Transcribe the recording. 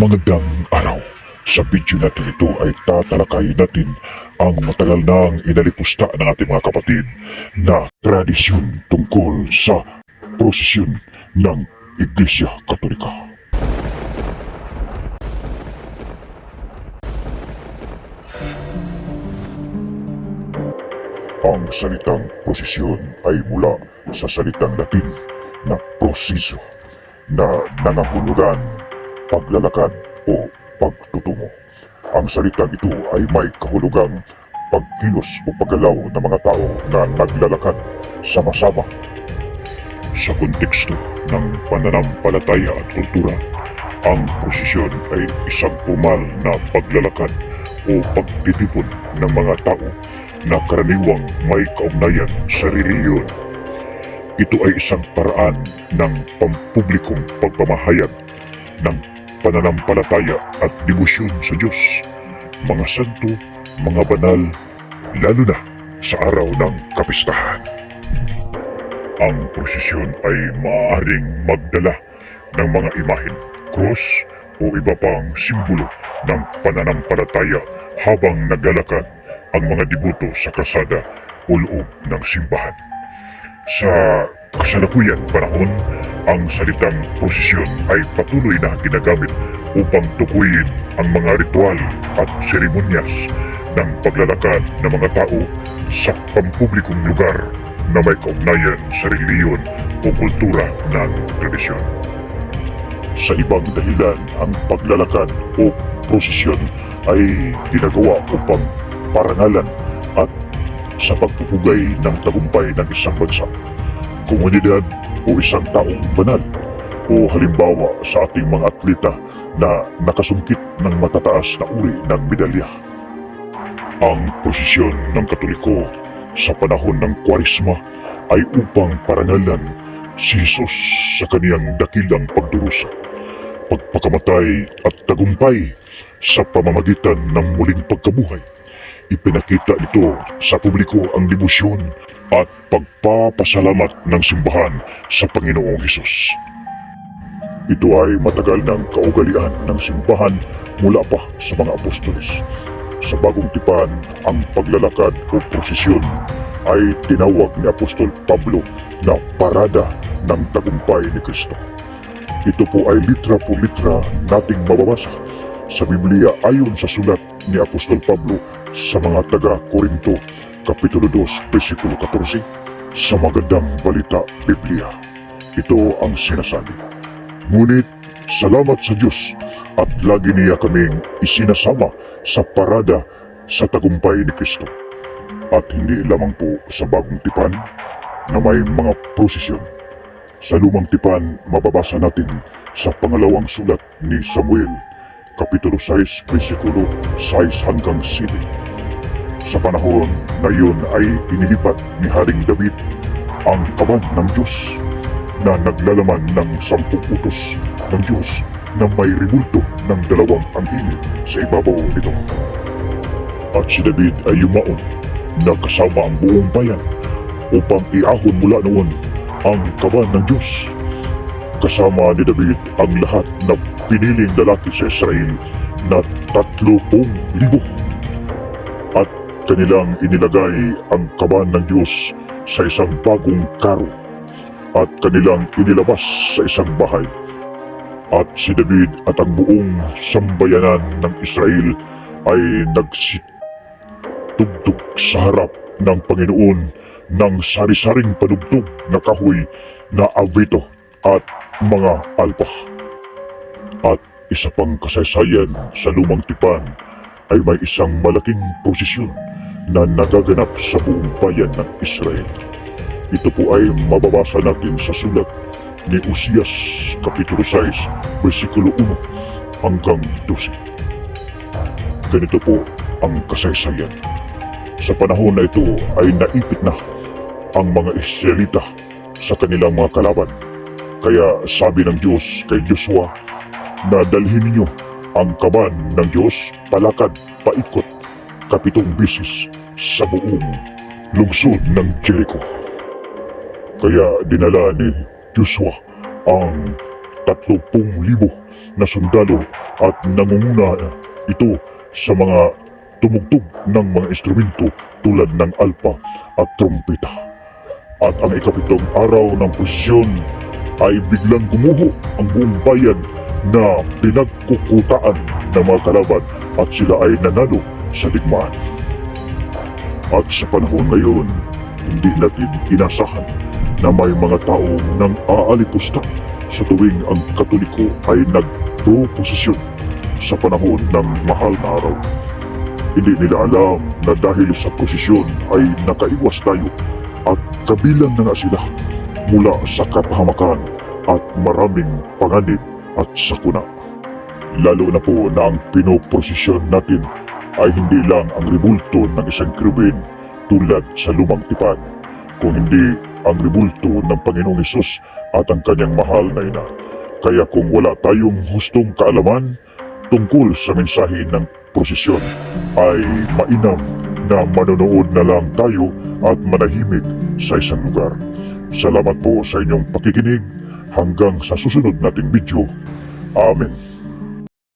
Magandang araw. Sa video natin ito ay tatalakayin natin ang matagal nang inalipusta ng ating mga kapatid na tradisyon tungkol sa prosesyon ng Iglesia Katolika. Ang salitang prosesyon ay mula sa salitang Latin na prosiso na nangahulugan paglalakad o pagtutungo. Ang salitang ito ay may kahulugang pagkilos o paggalaw ng mga tao na naglalakad sama-sama. Sa konteksto ng pananampalataya at kultura, ang prosesyon ay isang formal na paglalakad o pagtitipon ng mga tao na karaniwang may kaugnayan sa reliyon. Ito ay isang paraan ng pampublikong pagpamahayag ng pananampalataya at debosyon sa Diyos, mga santo, mga banal, lalo na sa araw ng kapistahan. Ang prosesyon ay maaaring magdala ng mga imahen, cross o iba pang simbolo ng pananampalataya habang naglalakad ang mga deboto sa kasada o loob ng simbahan. Sa kasalukuyan panahon, ang salitang prosesyon ay patuloy na ginagamit upang tukuyin ang mga ritual at seremonyas ng paglalakad ng mga tao sa pampublikong lugar na may kaugnayan sa reliyon o kultura ng tradisyon. Sa ibang dahilan, ang paglalakad o prosesyon ay ginagawa upang parangalan at sa pagpupugay ng tagumpay ng isang bansa, komunidad o isang taong banal o halimbawa sa ating mga atleta na nakasungkit ng matataas na uri ng medalya. Ang posisyon ng Katoliko sa panahon ng Kwarisma ay upang parangalan si Jesus sa kaniyang dakilang pagdurusa, pagpakamatay at tagumpay sa pamamagitan ng muling pagkabuhay. Ipinakita nito sa publiko ang debosyon at pagpapasalamat ng simbahan sa Panginoong Hesus. Ito ay matagal ng kaugalian ng simbahan mula pa sa mga apostolis. Sa bagong tipan, ang paglalakad o prosesyon ay tinawag ni Apostol Pablo na parada ng tagumpay ni Kristo. Ito po ay litra po litra nating mababasa sa Biblia ayon sa sulat ni Apostol Pablo sa mga taga-Korinto, Kapitulo 2, versikulo 14, sa magandang balita Biblia. Ito ang sinasabi. Ngunit salamat sa Diyos at lagi niya kaming isinasama sa parada sa tagumpay ni Kristo. At hindi lamang po sa bagong tipan na may mga prosesyon. Sa lumang tipan, mababasa natin sa pangalawang sulat ni Samuel, Kapitulo 6, versikulo 6 hanggang 7. Sa panahon na iyon ay inilipat ni Haring David ang kaban ng Diyos na naglalaman ng sampung utos ng Diyos na may ribulto ng dalawang anghel sa ibabaw nito. At si David ay yumaon na kasama ang buong bayan upang iahon mula noon ang kaban ng Diyos. Kasama ni David ang lahat na piniling lalaki sa Israel na tatlupong libo. At kanilang inilagay ang kaban ng Diyos sa isang bagong karo at kanilang inilabas sa isang bahay. At si David at ang buong sambayanan ng Israel ay nagsitugtog sa harap ng Panginoon ng sari-saring panugtog na kahoy na avito at mga alpa. At isa pang kasaysayan sa lumang tipan ay may isang malaking prosesyon na nagaganap sa buong bayan ng Israel. Ito po ay mababasa natin sa sulat ni Usias Kapitulo 6, versikulo 1 hanggang 12. Ganito po ang kasaysayan. Sa panahon na ito ay naipit na ang mga Israelita sa kanilang mga kalaban. Kaya sabi ng Diyos kay Joshua na dalhin ninyo ang kaban ng Diyos palakad paikot kapitong bisis sa buong lungsod ng Jericho. Kaya dinala ni Joshua ang tatlupong libo na sundalo at nangunguna ito sa mga tumugtog ng mga instrumento tulad ng alpa at trompeta. At ang ikapitong araw ng prosesyon ay biglang gumuho ang buong bayan na pinagkukutaan ng mga kalaban at sila ay nanalo sa digmaan. At sa panahon ngayon, hindi natin inasahan na may mga taong nang aalipusta sa tuwing ang katoliko ay nagproposisyon sa panahon ng mahal na araw. Hindi nila alam na dahil sa posisyon ay nakaiwas tayo at kabilang na nga sila mula sa kapahamakan at maraming panganib at sakuna. Lalo na po na ang pinoprosesyon natin ay hindi lang ang ribulto ng isang krubin tulad sa lumang tipan, kung hindi ang ribulto ng Panginoong Hesus at ang kanyang mahal na ina. Kaya kung wala tayong hustong kaalaman tungkol sa mensahe ng prosesyon, ay mainam na manonood na lang tayo at manahimik sa isang lugar. Salamat po sa inyong pakikinig hanggang sa susunod nating video. Amen.